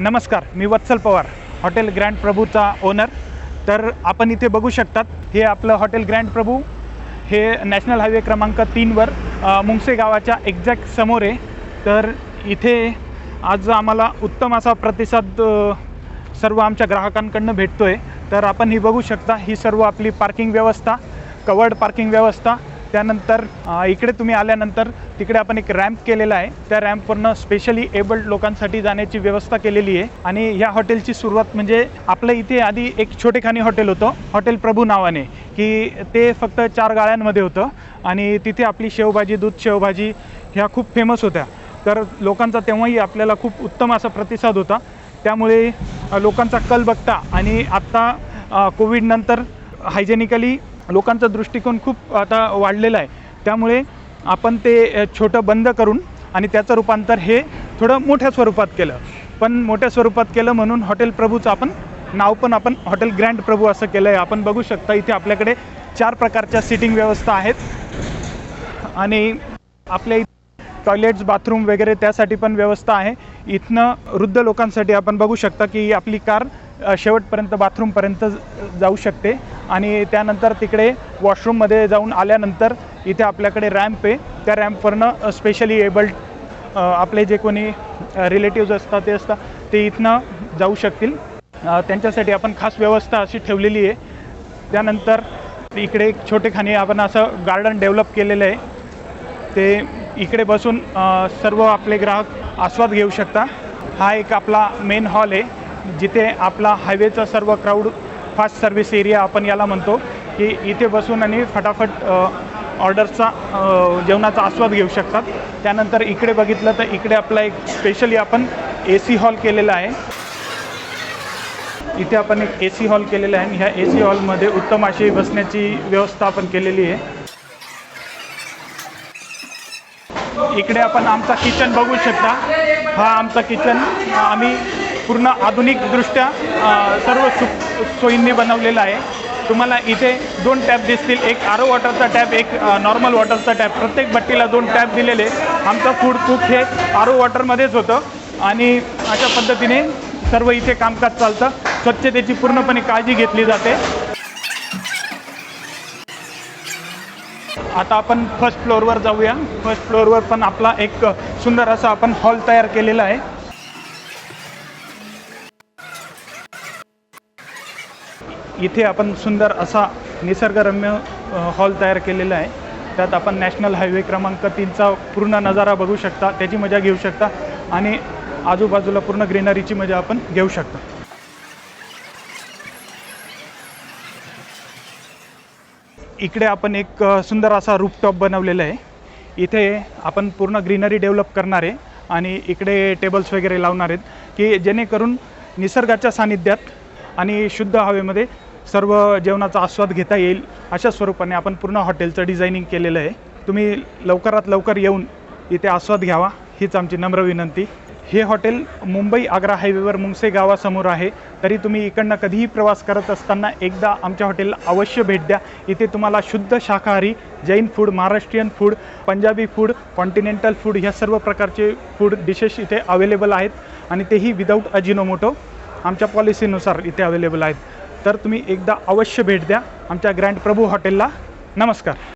नमस्कार मी Vatsal Pawar hotel grand प्रभूचा ओनर तर आपण इथे बघू शकतात हे आपलं हॉटेल ग्रँड प्रभू हे नॅशनल हायवे क्रमांक तीनवर मुंगसे गावाच्या एक्झॅक्ट समोर आहे. तर इथे आज आम्हाला उत्तम असा प्रतिसाद सर्व आमच्या ग्राहकांकडनं भेटतो आहे तर आपण ही बघू शकता ही सर्व आपली पार्किंग व्यवस्था कवर्ड पार्किंग व्यवस्था त्यानंतर इकडे तुम्ही आल्यानंतर तिकडे आपण एक रॅम्प केलेला आहे. त्या रॅम्पवरनं स्पेशली एबल्ड लोकांसाठी जाण्याची व्यवस्था केलेली आहे. आणि ह्या हॉटेलची सुरुवात म्हणजे आपलं इथे आधी एक छोटेखानी हॉटेल होतं. हॉटेल प्रभू नावाने की ते फक्त चार गाळ्यांमध्ये होतं. आणि तिथे आपली शेवभाजी दूध शेवभाजी ह्या खूप फेमस होत्या. तर लोकांचा तेव्हाही आपल्याला खूप उत्तम असा प्रतिसाद होता. त्यामुळे लोकांचा कल बघता आणि आत्ता कोविडनंतर हायजेनिकली लोकांचा दृष्टिकोन खूप आता वाढलेला आहे. त्यामुळे आपण ते छोटं बंद करून आणि त्याचं रूपांतर हे थोडं मोठ्या स्वरूपात केलं. पण मोठ्या स्वरूपात केलं म्हणून हॉटेल प्रभूचं आपण नाव पण आपण हॉटेल ग्रँड प्रभू असं केलं आहे आपण बघू शकता इथे आपल्याकडे चार प्रकारच्या सिटिंग व्यवस्था आहेत. आणि आपल्या टॉयलेट्स बाथरूम वगैरे त्यासाठी पण व्यवस्था आहे. इथनं वृद्ध लोकांसाठी आपण बघू शकता की आपली कार शेवटपर्यंत बाथरूमपर्यंत जाऊ शकते. आणि त्यानंतर तिकडे वॉशरूममध्ये जाऊन आल्यानंतर इथे आपल्याकडे रॅम्प आहे. त्या रॅम्पवरनं स्पेशली एबल्ड आपले जे कोणी रिलेटिव्ज असतात ते असतात ते इथनं जाऊ शकतील. त्यांच्यासाठी आपण खास व्यवस्था अशी ठेवलेली आहे. त्यानंतर इकडे एक छोटेखानी आपण असं गार्डन डेव्हलप केलेलं आहे. ते इकडे बसून सर्व आपले ग्राहक आस्वाद घेऊ शकता. हा एक आपला मेन हॉल आहे. जिथे आपला हायवेचा सर्व क्राऊड फास्ट सर्व्हिस एरिया आपण याला म्हणतो की इथे बसून आणि फटाफट ऑर्डरचा जेवणाचा आस्वाद घेऊ शकतात. त्यानंतर इकडे बघितलं तर इकडे आपला एक स्पेशली आपण ए सी हॉल केलेला आहे. इथे आपण एक ए सी हॉल केलेला आहे आणि ह्या ए सी हॉलमध्ये उत्तम अशी बसण्याची व्यवस्था आपण केलेली आहे. इकडे आपण आमचा किचन बघू शकता. हा आमचा किचन आम्ही पूर्ण आधुनिकदृष्ट्या सर्व सु सोयींनी बनवलेलं आहे. तुम्हाला इथे दोन टॅप दिसतील. एक आरो वॉटरचा टॅप एक नॉर्मल वॉटरचा टॅप प्रत्येक भट्टीला दोन टॅप दिलेले आमचं फूड कुक हे आरो वॉटरमध्येच होतं. आणि अशा पद्धतीने सर्व इथे कामकाज चालतं. स्वच्छतेची पूर्णपणे काळजी घेतली जाते. आता आपण फर्स्ट फ्लोअरवर जाऊया. फर्स्ट फ्लोअरवर पण आपला एक सुंदर असा आपण हॉल तयार केलेला आहे. इथे आपण सुंदर असा निसर्गरम्य हॉल तयार केलेला आहे. त्यात आपण नॅशनल हायवे क्रमांक तीनचा पूर्ण नजारा बघू शकता त्याची मजा घेऊ शकता आणि आजूबाजूला पूर्ण ग्रीनरीची मजा आपण घेऊ शकता. इकडे आपण एक सुंदर असा रूपटॉप बनवलेला आहे. इथे आपण पूर्ण ग्रीनरी डेव्हलप करणार आहे आणि इकडे टेबल्स वगैरे लावणार आहेत की जेणेकरून निसर्गाच्या सानिध्यात आणि शुद्ध हवेमध्ये सर्व जेवणाचा आस्वाद घेता येईल अशा स्वरूपाने आपण पूर्ण हॉटेलचं डिझायनिंग केलेलं आहे. तुम्ही लवकरात लवकर येऊन इथे आस्वाद घ्यावा हीच आमची नम्र विनंती. हे हॉटेल मुंबई आग्रा हायवेवर मुंगसे गावासमोर आहे. तरी तुम्ही इकडनं कधीही प्रवास करत असताना एकदा आमच्या हॉटेलला अवश्य भेट द्या. इथे तुम्हाला शुद्ध शाकाहारी Jain food Maharashtrian food Punjabi food continental food ह्या सर्व प्रकारचे फूड डिशेस इथे अवेलेबल आहेत. आणि तेही विदाऊट अजिनोमोटो. आमच्या पॉलिसीनुसार इथे अवेलेबल आहेत. तर तुम्ही एकदा अवश्य भेट द्या. आमच्या ग्रँड प्रभू हॉटेलला नमस्कार.